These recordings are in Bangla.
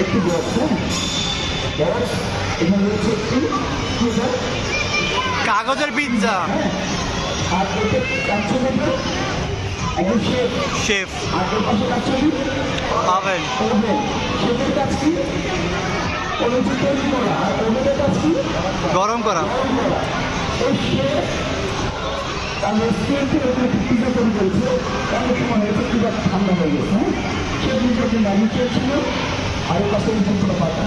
একটি বক্স বক্স এখানে রয়েছে একটি কি এটা? কাগজের পিৎজা আর এতে কাছে দেখবে একদম শেপ শেফ আর এর পাশে কাছে ওভেন ওভেন শেপের কাজ কি? কোনো তৈরি করা। আর ওভেনের কাজ কি? গরম করা। এই তার রেস্টুরেন্টের ওখানে পিজা তৈরি করেছে অনেক সময় হয়েছে পিজা ঠান্ডা হয়ে গেছে হ্যাঁ? সে চেয়েছিল আর এর এই ছিল পাতা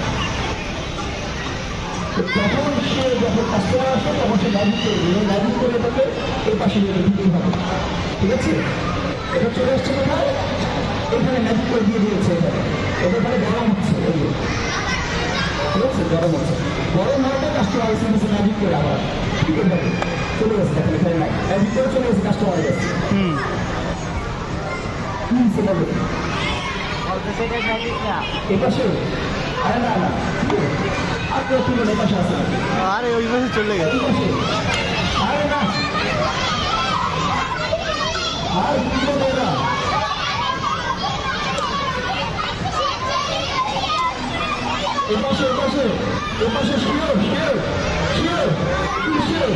তখন সে যখন কাস্টমার আসে তখন সে ম্যাজিক করে ম্যাজিক করে এটাকে এই পাশে দিতেই হবে ঠিক আছে? এটা চলে এসছে কোথায়? এখানে ম্যাজিক করে দিয়ে দিয়েছে এটা এটা মানে গরম হচ্ছে। ঠিক আছে? গরম হচ্ছে। গরম হওয়াটা কাস্টমার এসে গেছে ম্যাজিক করে আবার। ঠিক আছে? চলে গেছে এখানে নাই ম্যাজিক করে চলে গেছে কাস্টমারের কাছে। হুম। কি আরে ওই পাশে চলে গেছে এই পাশে আরে না আর তুলে দেয় না এ পাশে এ পাশে এ পাশে শিওর শিওর শিওর শিওর।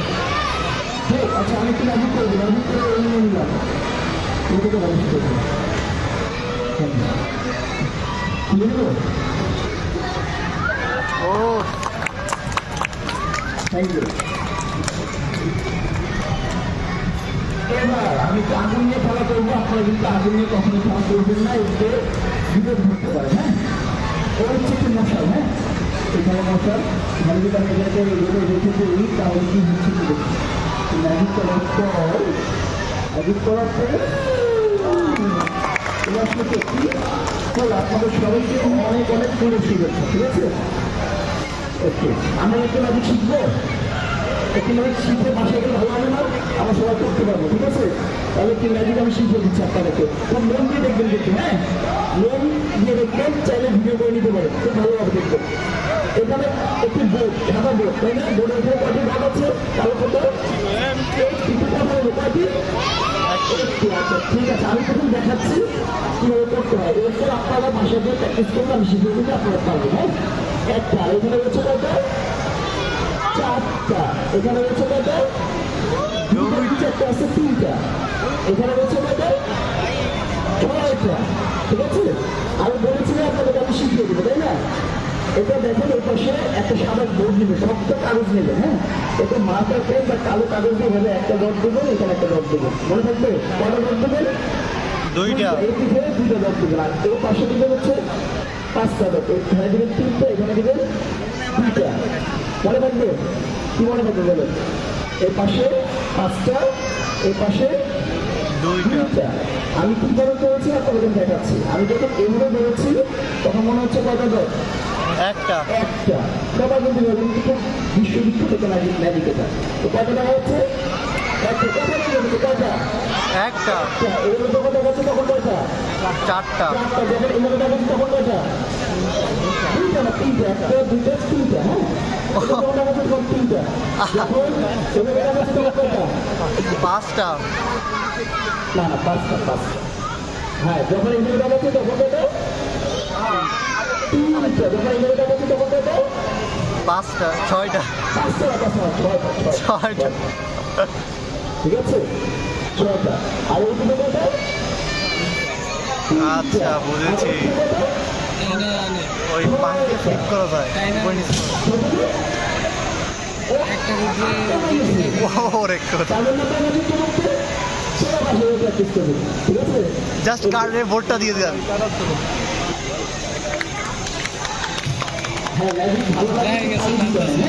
ঠিক আচ্ছা আমি একটু নাজিক করে দিই নাজিক করে এই নিয়ে নিলাম ও থ্যাংক ইউ এবার আমি আগুন নিয়ে খেলা করব আপনারা কিন্তু আগুন নিয়ে কখনো খেলা করবেন না এতে বিপদ ঘটতে পারে হ্যাঁ ওর হচ্ছে একটি মশাল হ্যাঁ এখানে মশাল মানে যদি আমি এটাকে রোদে রেখে দিই তাহলে কি হচ্ছে ম্যাজিক করার পর ম্যাজিক করার পরে এবার আসলে কি আপনাদের সবাইকে অনেক অনেক করে শুভেচ্ছা ঠিক আছে ওকে আমরা একটু ম্যাজিক শিখব একটু ম্যাজিক শিখে বাসায় ভালো হবে না আমরা সবাই করতে পারব ঠিক আছে তাহলে একটু ম্যাজিক আমি শিখে দিচ্ছি আপনাদেরকে মন দিয়ে দেখবেন দেখতে হ্যাঁ মন দিয়ে দেখবেন চাইলে ভিডিও করে নিতে পারেন খুব ভালোভাবে দেখবেন এখানে একটি বোর্ড সাদা বোর্ড তাই না বোর্ডের উপরে ভাগ আছে কালো কত আমি তখন দেখাচ্ছি কীভাবে করতে হয় বাসা দিয়ে প্র্যাকটিস করলে আমি শিখিয়ে দিতে আপনারা পারবেন হ্যাঁ একটা এখানে কয়টা চারটা এখানে কয়টা দুই চারটা আছে এটা দেখেন এই পাশে একটা সাদা বোর্ড নেবে শক্ত কাগজ নেবে হ্যাঁ? এটা মাথার পেন বা কালো কাগজ দিয়ে ভাবে একটা ডট দেবেন এখানে একটা ডট দেবেন। মনে থাকবে? কটা ডট দেবেন? দুইটা। এই দুইটা ডট দেবেন আর এই পাশে দিকে হচ্ছে পাঁচটা ডট এখানে দিবেন তিনটা এখানে দিবেন দুইটা। মনে থাকবে? কি মনে থাকবে বলেন? এই পাশে পাঁচটা এই পাশে দুইটা। দুইটা। আমি কীভাবে করেছি? আপনাদের দেখাচ্ছি। আমি যখন এভাবে বলেছি তখন মনে হচ্ছে কয়টা ডট একটা। একটা। সবাই কিন্তু বলবেন বিশ্ববিখ্যাত একটা ম্যাজিক ম্যাজিক এটা। তো কয়টা দেখা যাচ্ছে একটা। চারটা। হ্যাঁ? পাঁচটা। না না পাঁচটা পাঁচটা। হ্যাঁ যখন এগুলো দেখাচ্ছে তখন পাঁচটা, ছয়টা। ছয়টা। ঠিক আছে ছয়টা আর আচ্ছা বুঝেছি। ওই পানিতে ফ্লিপ করা যায়। উপরে নিচে করা। দিয়ে রে হ্যাঁ?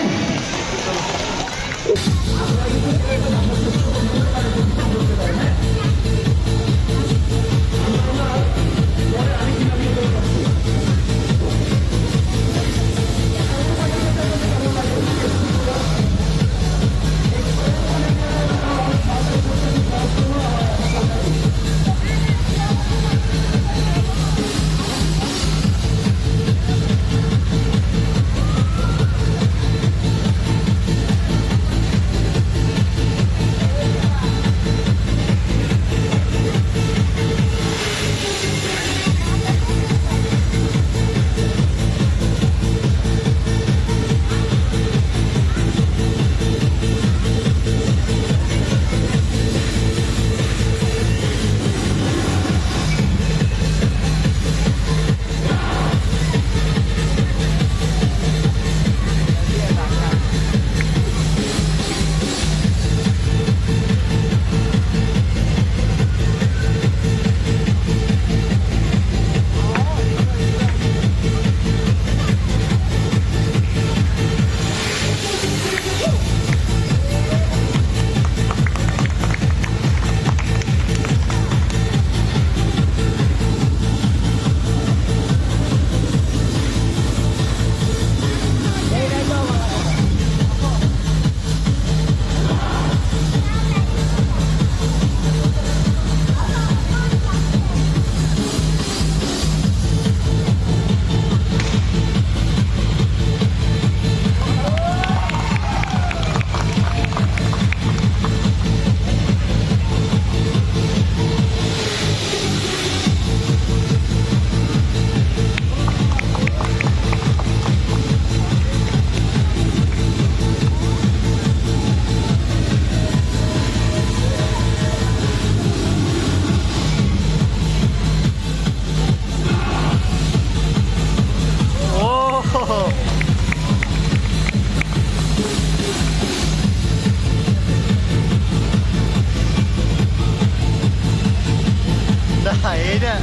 এইটা।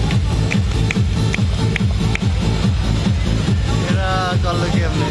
এরা করল কি আপনি?